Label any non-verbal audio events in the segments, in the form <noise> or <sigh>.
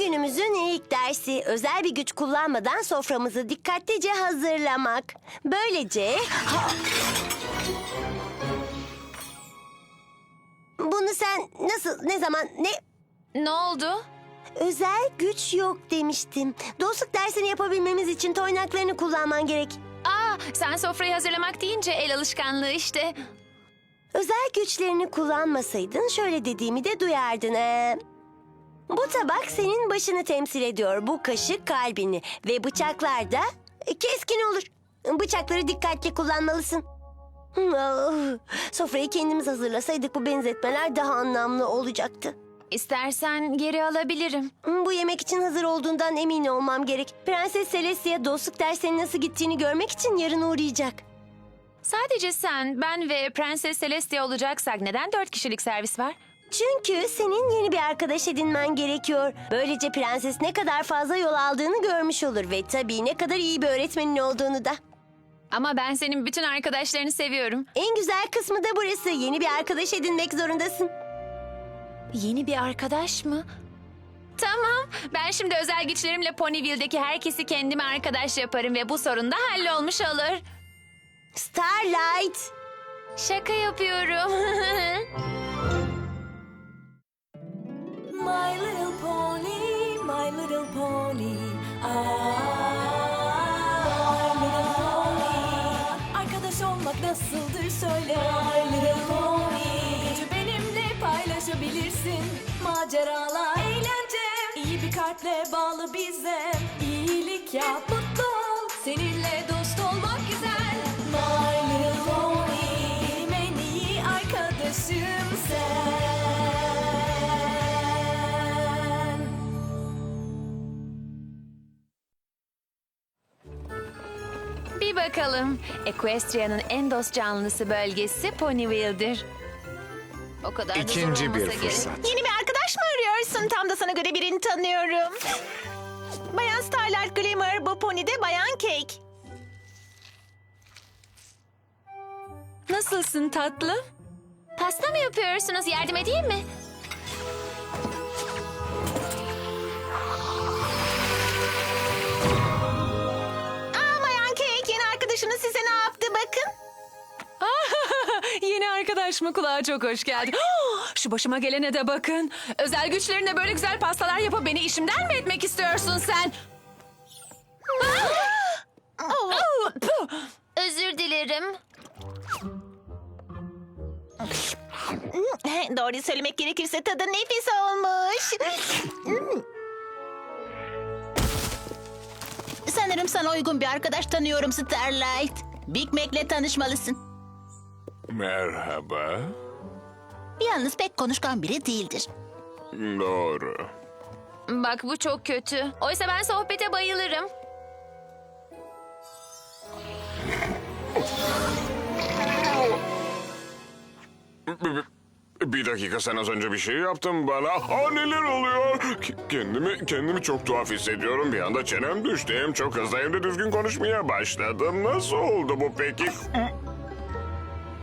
Bugünümüzün ilk dersi özel bir güç kullanmadan soframızı dikkatlice hazırlamak. Böylece... Bunu sen nasıl, ne zaman, ne... Ne oldu? Özel güç yok demiştim. Dostluk dersini yapabilmemiz için toynaklarını kullanman gerek. Aa, sen sofrayı hazırlamak deyince el alışkanlığı işte. Özel güçlerini kullanmasaydın şöyle dediğimi de duyardın. Ee, bu tabak senin başını temsil ediyor. Bu kaşık kalbini ve bıçaklar da keskin olur. Bıçakları dikkatli kullanmalısın. Sofrayı kendimiz hazırlasaydık bu benzetmeler daha anlamlı olacaktı. İstersen geri alabilirim. Bu yemek için hazır olduğundan emin olmam gerek. Prenses Celestia dostluk derslerinin nasıl gittiğini görmek için yarın uğrayacak. Sadece sen, ben ve Prenses Celestia olacaksak neden dört kişilik servis var? Çünkü senin yeni bir arkadaş edinmen gerekiyor. Böylece prenses ne kadar fazla yol aldığını görmüş olur ve tabii ne kadar iyi bir öğretmenin olduğunu da. Ama ben senin bütün arkadaşlarını seviyorum. En güzel kısmı da burası. Yeni bir arkadaş edinmek zorundasın. Yeni bir arkadaş mı? Tamam, ben şimdi özel güçlerimle Ponyville'deki herkesi kendime arkadaş yaparım ve bu sorun da hallolmuş olur. Starlight. Şaka yapıyorum. <laughs> My little pony, my little pony. Ah, my little pony. Arkadaş olmak nasıldır söyle. My little pony. Gücü benimle paylaşabilirsin. Maceralar, eğlence. İyi bir kalple bağlı bize. İyilik yap, mutlu ol. Seninle dost olmak güzel. My little pony. Benim en iyi arkadaşım sen. bakalım. Equestria'nın en dost canlısı bölgesi Ponyville'dir. O kadar da zor İkinci olmasa bir gerek. fırsat. Yeni bir arkadaş mı arıyorsun? Tam da sana göre birini tanıyorum. Bayan Starlight Glimmer, bu pony de Bayan Cake. Nasılsın tatlım? Pasta mı yapıyorsunuz? Yardım edeyim mi? Arkadaşınız size ne yaptı bakın. <laughs> Yeni arkadaş mı kulağa çok hoş geldin. Şu başıma gelene de bakın. Özel güçlerine böyle güzel pastalar yapıp beni işimden mi etmek istiyorsun sen? Özür dilerim. Doğruyu söylemek gerekirse tadı nefis olmuş. Sanırım sana uygun bir arkadaş tanıyorum Starlight. Big Mac'le tanışmalısın. Merhaba. Yalnız pek konuşkan biri değildir. Doğru. Bak bu çok kötü. Oysa ben sohbete bayılırım. <laughs> Bir dakika sen az önce bir şey yaptın bana. Aa neler oluyor? K- Kendimi kendimi çok tuhaf hissediyorum. Bir anda çenem düştü. Hem çok hızlı hem de düzgün konuşmaya başladım. Nasıl oldu bu peki?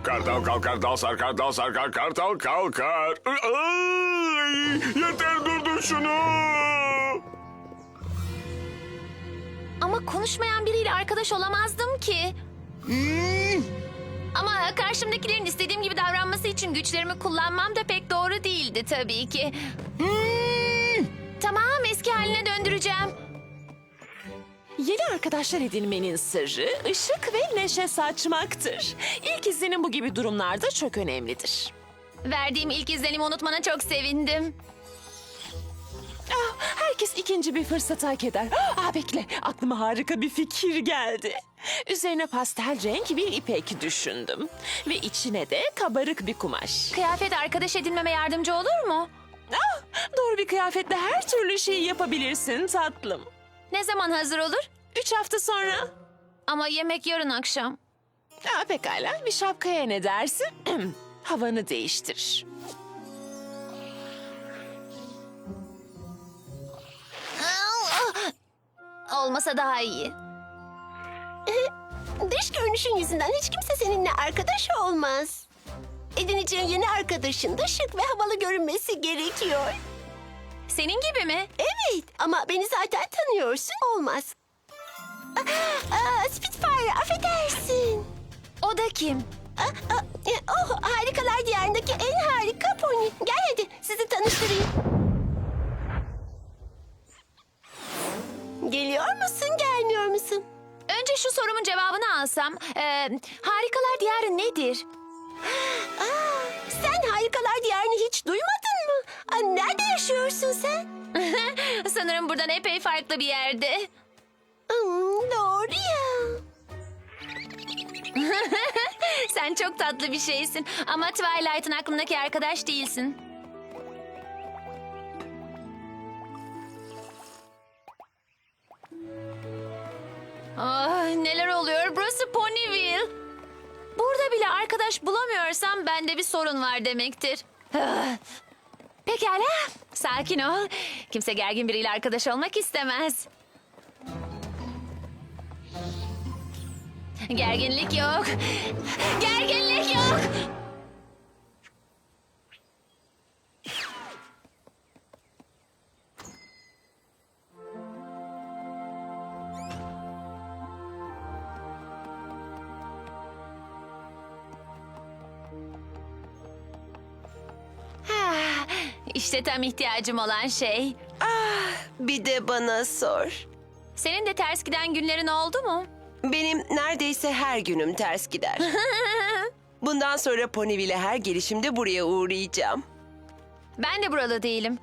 Kartal kalkar, dal sarkar, dal sarkar, kartal kalkar. Ay, yeter durdur şunu. Ama konuşmayan biriyle arkadaş olamazdım ki. Ama karşımdakilerin istediğim gibi davranması için güçlerimi kullanmam da pek doğru değildi tabii ki. Tamam eski haline döndüreceğim. Yeni arkadaşlar edinmenin sırrı ışık ve neşe saçmaktır. İlk izlenim bu gibi durumlarda çok önemlidir. Verdiğim ilk izlenimi unutmana çok sevindim. Ah, herkes ikinci bir fırsat hak eder. <gasps> Ah bekle, aklıma harika bir fikir geldi. Üzerine pastel renk bir ipek düşündüm. Ve içine de kabarık bir kumaş. Kıyafet arkadaş edinmeme yardımcı olur mu? Ah, doğru bir kıyafetle her türlü şeyi yapabilirsin tatlım. Ne zaman hazır olur? Üç hafta sonra... Ama yemek yarın akşam. Ah, pekala, bir şapkaya ne dersin? <clears throat> Havanı değiştirir. Olmasa daha iyi. <laughs> Dış görünüşün yüzünden hiç kimse seninle arkadaş olmaz. Edineceğin yeni arkadaşın da şık ve havalı görünmesi gerekiyor. Senin gibi mi? Evet ama beni zaten tanıyorsun. Olmaz. Aa, aa, Spitfire affedersin. O da kim? Aa, aa, e, oh, harikalar diyarındaki en harika pony. Gel hadi sizi tanıştırayım. Geliyor musun gelmiyor musun? Önce şu sorumun cevabını alsam. Ee, harikalar diyarı nedir? Aa, <gasps> sen harikalar diyarını hiç duymadın mı? Aa, nerede yaşıyorsun sen? <laughs> Sanırım buradan epey farklı bir yerde. Hmm, doğru ya. <laughs> Sen çok tatlı bir şeysin. Ama Twilight'ın aklımdaki arkadaş değilsin. Ah, neler oluyor? Burası Ponyville. Burada bile arkadaş bulamıyorsam bende bir sorun var demektir. Ah. Pekala, sakin ol. Kimse gergin biriyle arkadaş olmak istemez. Gerginlik yok. Gerginlik yok. Tam ihtiyacım olan şey. Bir de bana sor. Senin de ters giden günlerin oldu mu? Benim neredeyse her günüm ters gider. <laughs> Bundan sonra Ponyville'e her gelişimde buraya uğrayacağım. Ben de buralı değilim.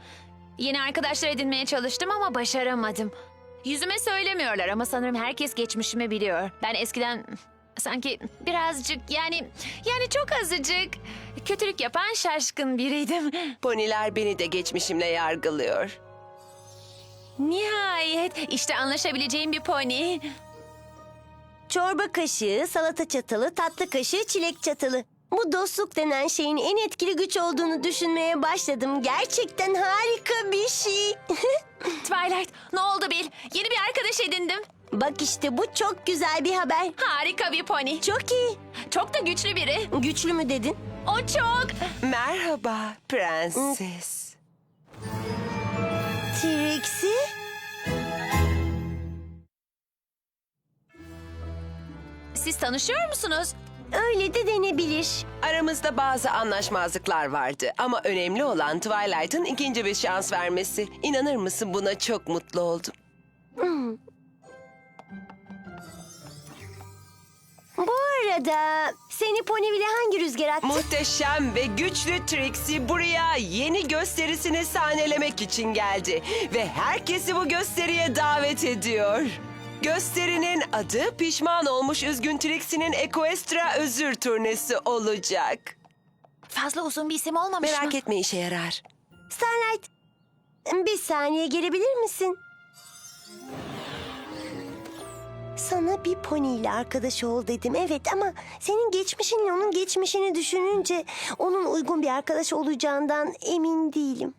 Yeni arkadaşlar edinmeye çalıştım ama başaramadım. Yüzüme söylemiyorlar ama sanırım herkes geçmişimi biliyor. Ben eskiden sanki birazcık yani yani çok azıcık kötülük yapan şaşkın biriydim. <laughs> Poniler beni de geçmişimle yargılıyor. Nihayet işte anlaşabileceğim bir pony. Çorba kaşığı, salata çatalı, tatlı kaşığı, çilek çatalı. Bu dostluk denen şeyin en etkili güç olduğunu düşünmeye başladım. Gerçekten harika bir şey. <laughs> Twilight ne oldu Bill? Yeni bir arkadaş edindim. Bak işte bu çok güzel bir haber. Harika bir pony. Çok iyi. Çok da güçlü biri. Güçlü mü dedin? O çok. Merhaba prenses. Trixie? Siz tanışıyor musunuz? Öyle de denebilir. Aramızda bazı anlaşmazlıklar vardı ama önemli olan Twilight'ın ikinci bir şans vermesi. İnanır mısın buna çok mutlu oldum. Bu arada seni Ponyville'e hangi rüzgar attı? Muhteşem ve güçlü Trixie buraya yeni gösterisini sahnelemek için geldi. Ve herkesi bu gösteriye davet ediyor. Gösterinin adı pişman olmuş üzgün Trixie'nin Equestria özür turnesi olacak. Fazla uzun bir isim olmamış mı? Merak etme işe yarar. Starlight, bir saniye gelebilir misin? Sana bir pony ile arkadaş ol dedim evet ama senin geçmişinle onun geçmişini düşününce onun uygun bir arkadaş olacağından emin değilim.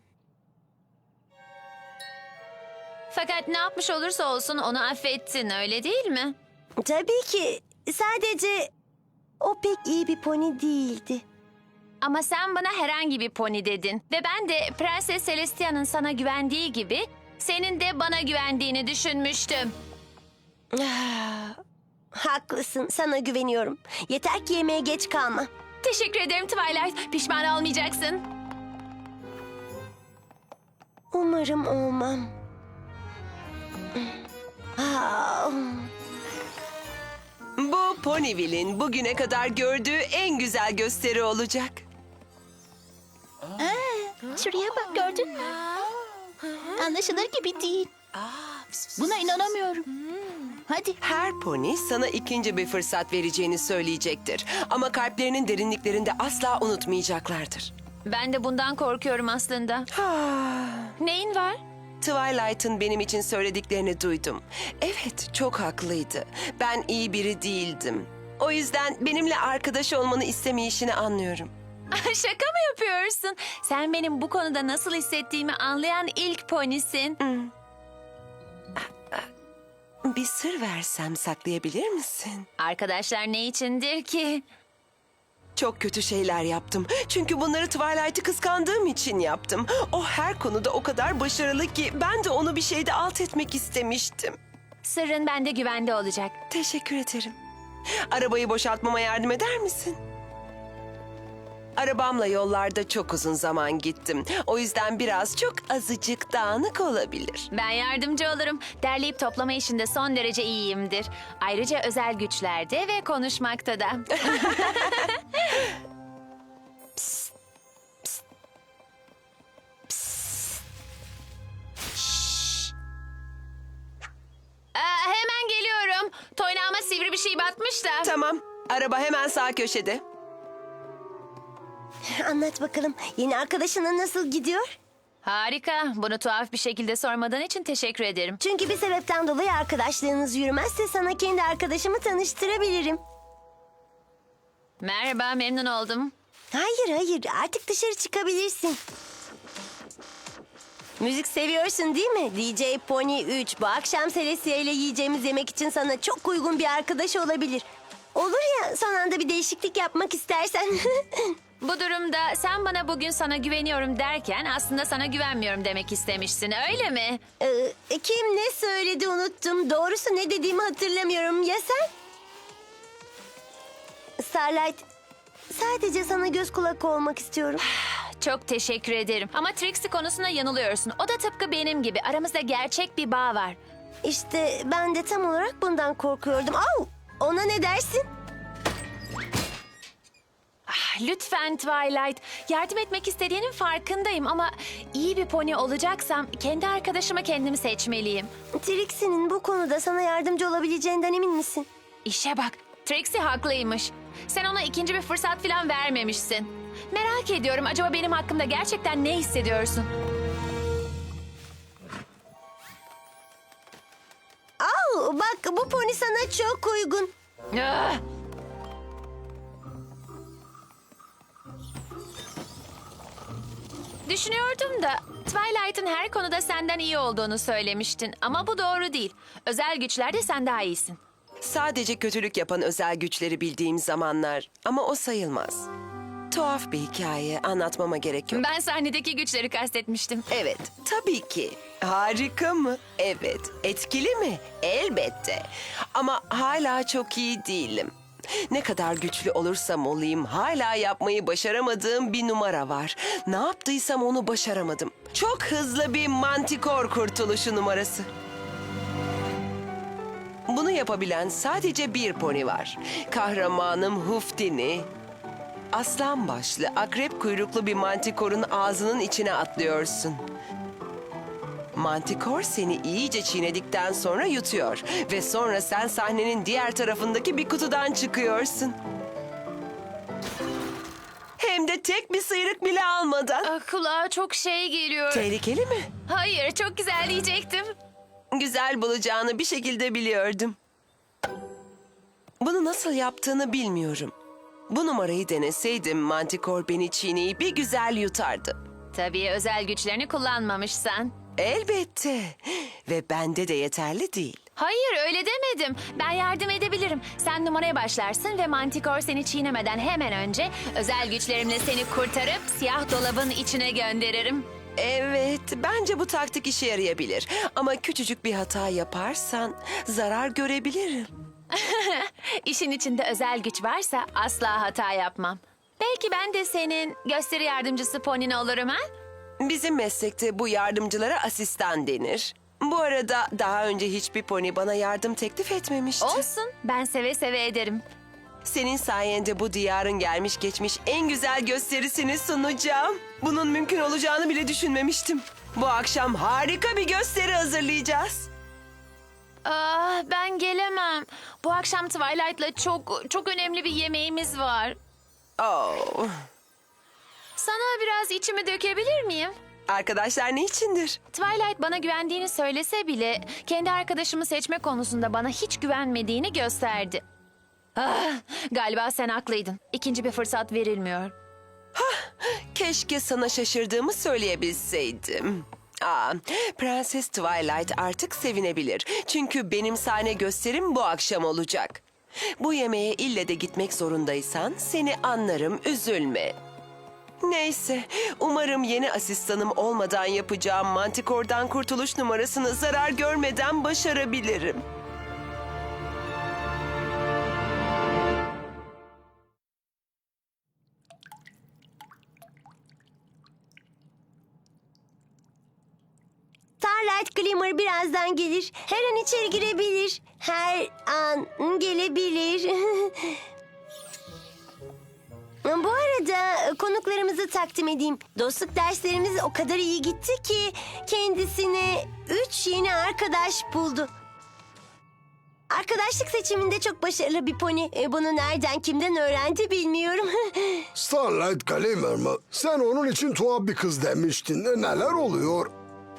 Fakat ne yapmış olursa olsun onu affettin öyle değil mi? Tabii ki sadece o pek iyi bir pony değildi. Ama sen bana herhangi bir pony dedin. Ve ben de Prenses Celestia'nın sana güvendiği gibi senin de bana güvendiğini düşünmüştüm. Haklısın sana güveniyorum. Yeter ki yemeğe geç kalma. Teşekkür ederim Twilight. Pişman olmayacaksın. Umarım olmam. Ah, Bu Ponyville'in bugüne kadar gördüğü en güzel gösteri olacak. Şuraya bak gördün mü? Anlaşılır gibi değil. Buna inanamıyorum. Hadi. Her pony sana ikinci bir fırsat vereceğini söyleyecektir. Ama kalplerinin derinliklerinde asla unutmayacaklardır. Ben de bundan korkuyorum aslında. Neyin var? Twilight'ın benim için söylediklerini duydum. Evet, çok haklıydı. Ben iyi biri değildim. O yüzden benimle arkadaş olmanı istemeyişini anlıyorum. <laughs> Şaka mı yapıyorsun? Sen benim bu konuda nasıl hissettiğimi anlayan ilk ponisin. Bir sır versem saklayabilir misin? Arkadaşlar ne içindir ki? Çok kötü şeyler yaptım. Çünkü bunları Twilight'ı kıskandığım için yaptım. O her konuda o kadar başarılı ki ben de onu bir şeyde alt etmek istemiştim. Sırrın bende güvende olacak. Teşekkür ederim. Arabayı boşaltmama yardım eder misin? Arabamla yollarda çok uzun zaman gittim. O yüzden biraz çok azıcık dağınık olabilir. Ben yardımcı olurum. Derleyip toplama işinde son derece iyiyimdir. Ayrıca özel güçlerde ve konuşmakta da. <laughs> Aa, hemen geliyorum. Toynağıma sivri bir şey batmış da. Tamam, araba hemen sağ köşede. Anlat bakalım yeni arkadaşına nasıl gidiyor? Harika. Bunu tuhaf bir şekilde sormadığın için teşekkür ederim. Çünkü bir sebepten dolayı arkadaşlığınız yürümezse sana kendi arkadaşımı tanıştırabilirim. Merhaba, memnun oldum. Hayır hayır artık dışarı çıkabilirsin. Müzik seviyorsun değil mi? DJ Pony 3 bu akşam Celestia ile yiyeceğimiz yemek için sana çok uygun bir arkadaş olabilir. Olur ya son anda bir değişiklik yapmak istersen. <laughs> Bu durumda sen bana bugün sana güveniyorum derken aslında sana güvenmiyorum demek istemişsin, öyle mi? Ee, kim ne söyledi unuttum. Doğrusu ne dediğimi hatırlamıyorum. Ya sen? Starlight, sadece sana göz kulak olmak istiyorum. <sighs> Çok teşekkür ederim. Ama Trixie konusunda yanılıyorsun. O da tıpkı benim gibi. Aramızda gerçek bir bağ var. İşte ben de tam olarak bundan korkuyordum. Au! Ona ne dersin? Lütfen Twilight. Yardım etmek istediğinin farkındayım ama iyi bir pony olacaksam kendi arkadaşımı kendim seçmeliyim. Trixie'nin bu konuda sana yardımcı olabileceğinden emin misin? İşe bak. Trixie haklıymış. Sen ona ikinci bir fırsat falan vermemişsin. Merak ediyorum acaba benim hakkımda gerçekten ne hissediyorsun? Au! Bak bu pony sana çok uygun. Ah! Düşünüyordum da Twilight'ın her konuda senden iyi olduğunu söylemiştin. Ama bu doğru değil. Özel güçlerde sen daha iyisin. Sadece kötülük yapan özel güçleri bildiğim zamanlar ama o sayılmaz. Tuhaf bir hikaye anlatmama gerek yok. Ben sahnedeki güçleri kastetmiştim. Evet, tabii ki. Harika mı? Evet. Etkili mi? Elbette. Ama hala çok iyi değilim. Ne kadar güçlü olursam olayım hala yapmayı başaramadığım bir numara var. Ne yaptıysam onu başaramadım. Çok hızlı bir mantikor kurtuluşu numarası. Bunu yapabilen sadece bir pony var. Kahramanım Huftini. Aslan başlı, akrep kuyruklu bir mantikorun ağzının içine atlıyorsun. Mantikor seni iyice çiğnedikten sonra yutuyor ve sonra sen sahnenin diğer tarafındaki bir kutudan çıkıyorsun. Hem de tek bir sıyrık bile almadan. Ah, kulağa çok şey geliyor. Tehlikeli mi? Hayır, çok güzel diyecektim. Güzel bulacağını bir şekilde biliyordum. Bunu nasıl yaptığını bilmiyorum. Bu numarayı deneseydim Mantikor beni çiğneyip bir güzel yutardı. Tabii özel güçlerini kullanmamışsan. Elbette. Ve bende de yeterli değil. Hayır öyle demedim. Ben yardım edebilirim. Sen numaraya başlarsın ve Mantikor seni çiğnemeden hemen önce özel güçlerimle seni kurtarıp siyah dolabın içine gönderirim. Evet, bence bu taktik işe yarayabilir. Ama küçücük bir hata yaparsan zarar görebilirim. <laughs> İşin içinde özel güç varsa asla hata yapmam. Belki ben de senin gösteri yardımcısı ponin olurum ha? Bizim meslekte bu yardımcılara asistan denir. Bu arada daha önce hiçbir pony bana yardım teklif etmemişti. Olsun. Ben seve seve ederim. Senin sayende bu diyarın gelmiş geçmiş en güzel gösterisini sunacağım. Bunun mümkün olacağını bile düşünmemiştim. Bu akşam harika bir gösteri hazırlayacağız. Ah, ben gelemem. Bu akşam Twilight'la çok çok önemli bir yemeğimiz var. Oh. Sana biraz içimi dökebilir miyim? Arkadaşlar ne içindir? Twilight bana güvendiğini söylese bile kendi arkadaşımı seçme konusunda bana hiç güvenmediğini gösterdi. Ah, galiba sen haklıydın. İkinci bir fırsat verilmiyor. Keşke sana şaşırdığımı söyleyebilseydim. Aa, Prenses Twilight artık sevinebilir. Çünkü benim sahne gösterim bu akşam olacak. Bu yemeğe ille de gitmek zorundaysan seni anlarım, üzülme. Neyse, umarım yeni asistanım olmadan yapacağım mantikordan kurtuluş numarasını zarar görmeden başarabilirim. Starlight Glimmer birazdan gelir. Her an içeri girebilir. Her an gelebilir. <laughs> Bu arada konuklarımızı takdim edeyim. Dostluk derslerimiz o kadar iyi gitti ki kendisine üç yeni arkadaş buldu. Arkadaşlık seçiminde çok başarılı bir pony. E, Bunu nereden kimden öğrendi bilmiyorum. <laughs> Starlight Glimmer mı? Sen onun için tuhaf bir kız demiştin. E, Neler oluyor?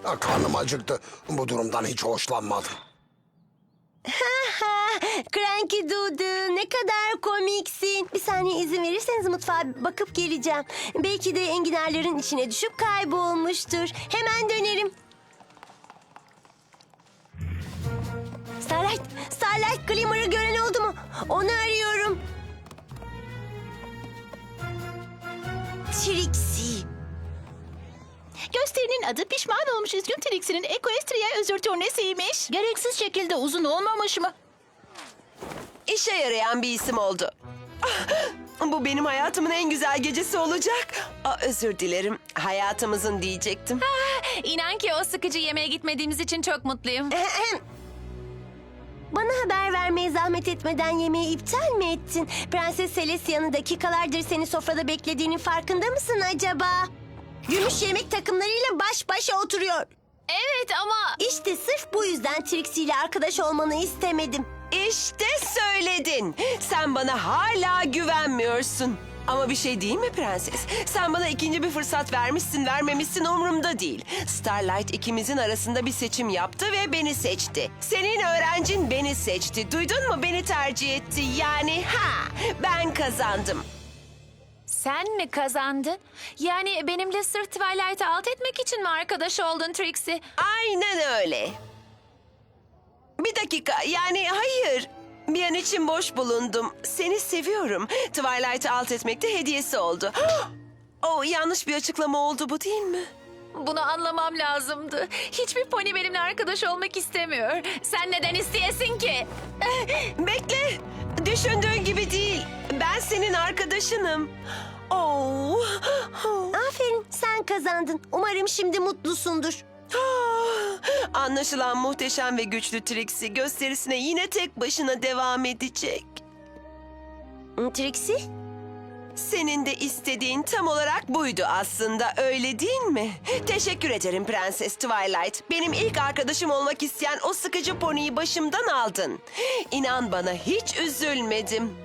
Ha, karnım acıktı. Bu durumdan hiç hoşlanmadım. Cranky Dudu ne kadar komiksin. Bir saniye izin verirseniz mutfağa bakıp geleceğim. Belki de enginarların içine düşüp kaybolmuştur. Hemen dönerim. Starlight, Starlight Glimmer'ı gören oldu mu? Onu arıyorum. Trixie. Gösterinin adı pişman olmuş üzgün Trixie'nin Equestria özür turnesiymiş. Gereksiz şekilde uzun olmamış mı? İşe yarayan bir isim oldu. Ah, Bu benim hayatımın en güzel gecesi olacak. Aa, özür dilerim. Hayatımızın diyecektim. İnan ki o sıkıcı yemeğe gitmediğimiz için çok mutluyum. Bana haber vermeye zahmet etmeden yemeği iptal mi ettin? Prenses Celestia'nın dakikalardır seni sofrada beklediğinin farkında mısın acaba? Gümüş yemek takımlarıyla baş başa oturuyor. Evet ama İşte sırf bu yüzden Trixie ile arkadaş olmanı istemedim. İşte söyledin. Sen bana hala güvenmiyorsun. Ama bir şey değil mi prenses? Sen bana ikinci bir fırsat vermişsin vermemişsin umurumda değil. Starlight ikimizin arasında bir seçim yaptı ve beni seçti. Senin öğrencin beni seçti. Duydun mu? Beni tercih etti. Yani ha ben kazandım. sen mi kazandın? Yani benimle sırf Twilight'ı alt etmek için mi arkadaş oldun Trixie? Aynen öyle. Bir dakika yani hayır. Bir an için boş bulundum. Seni seviyorum. Twilight'ı alt etmekte hediyesi oldu. <gasps> Oh yanlış bir açıklama oldu bu değil mi? Bunu anlamam lazımdı. Hiçbir pony benimle arkadaş olmak istemiyor. Sen neden isteyesin ki? <laughs> Bekle. Düşündüğün gibi değil. Ben senin arkadaşınım. Oh. <gasps> Aferin sen kazandın. Umarım şimdi mutlusundur. Ah, Anlaşılan muhteşem ve güçlü Trixie gösterisine yine tek başına devam edecek. Trixie? Senin de istediğin tam olarak buydu aslında öyle değil mi? Teşekkür ederim Prenses Twilight. Benim ilk arkadaşım olmak isteyen o sıkıcı poniyi başımdan aldın. İnan bana hiç üzülmedim.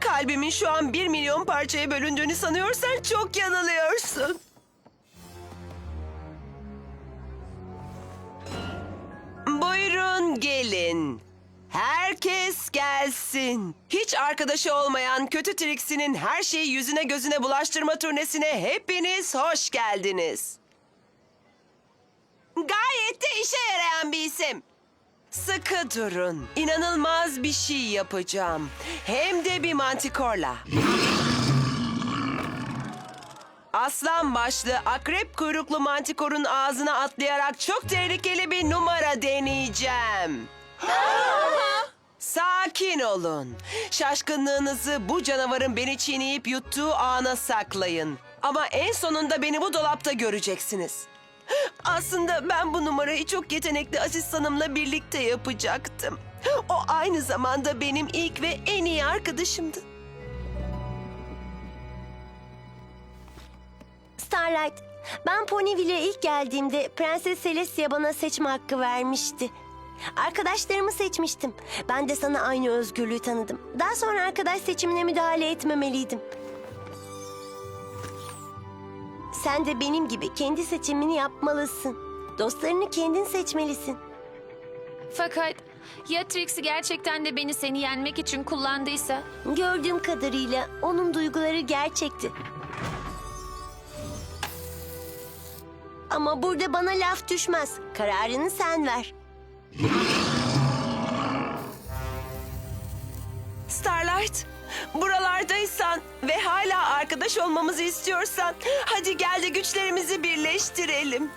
Kalbimin şu an bir milyon parçaya bölündüğünü sanıyorsan çok yanılıyorsun. Buyurun gelin. Herkes gelsin. Hiç arkadaşı olmayan kötü Trixie'nin her şeyi yüzüne gözüne bulaştırma turnesine hepiniz hoş geldiniz. Gayet de işe yarayan bir isim. Sıkı durun. İnanılmaz bir şey yapacağım. Hem de bir mantikorla. Aslan başlı, akrep kuyruklu mantikorun ağzına atlayarak çok tehlikeli bir numara deneyeceğim. Sakin olun. Şaşkınlığınızı bu canavarın beni çiğneyip yuttuğu ana saklayın. Ama en sonunda beni bu dolapta göreceksiniz. Aslında ben bu numarayı çok yetenekli asistanımla birlikte yapacaktım. O aynı zamanda benim ilk ve en iyi arkadaşımdı. Starlight, ben Ponyville'e ilk geldiğimde Prenses Celestia bana seçme hakkı vermişti. Arkadaşlarımı seçmiştim. Ben de sana aynı özgürlüğü tanıdım. Daha sonra arkadaş seçimine müdahale etmemeliydim. Sen de benim gibi kendi seçimini yapmalısın. Dostlarını kendin seçmelisin. Fakat ya Trixie gerçekten de beni seni yenmek için kullandıysa? Gördüğüm kadarıyla onun duyguları gerçekti. Ama burada bana laf düşmez. Kararını sen ver. Starlight, buralardaysan ve hala arkadaş olmamızı istiyorsan hadi gel de güçlerimizi birleştirelim.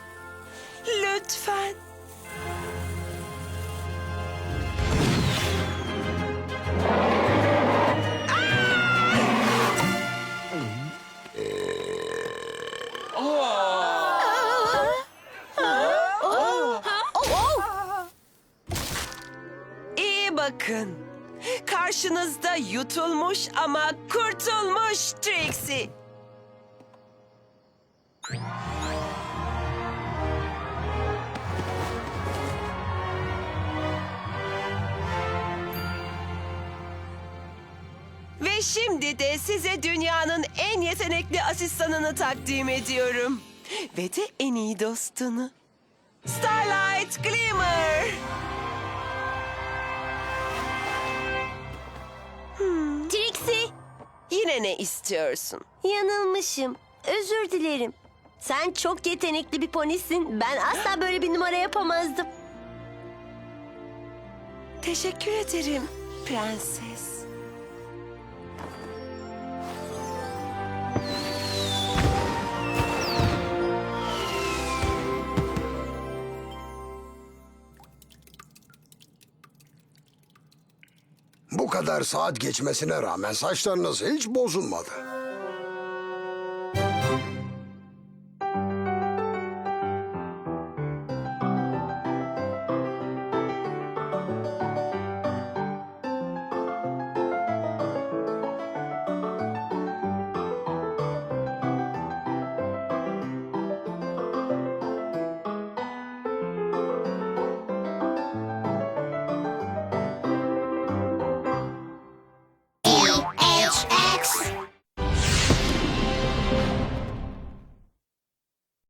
Lütfen. Bakın. Karşınızda yutulmuş ama kurtulmuş Trixie. Ve şimdi de size dünyanın en yetenekli asistanını takdim ediyorum. Ve de en iyi dostunu. Starlight Glimmer. Ne istiyorsun? yanılmışım. Özür dilerim. Sen çok yetenekli bir ponisin. Ben asla böyle bir numara yapamazdım. Teşekkür ederim prenses. Kadar saat geçmesine rağmen saçlarınız hiç bozulmadı.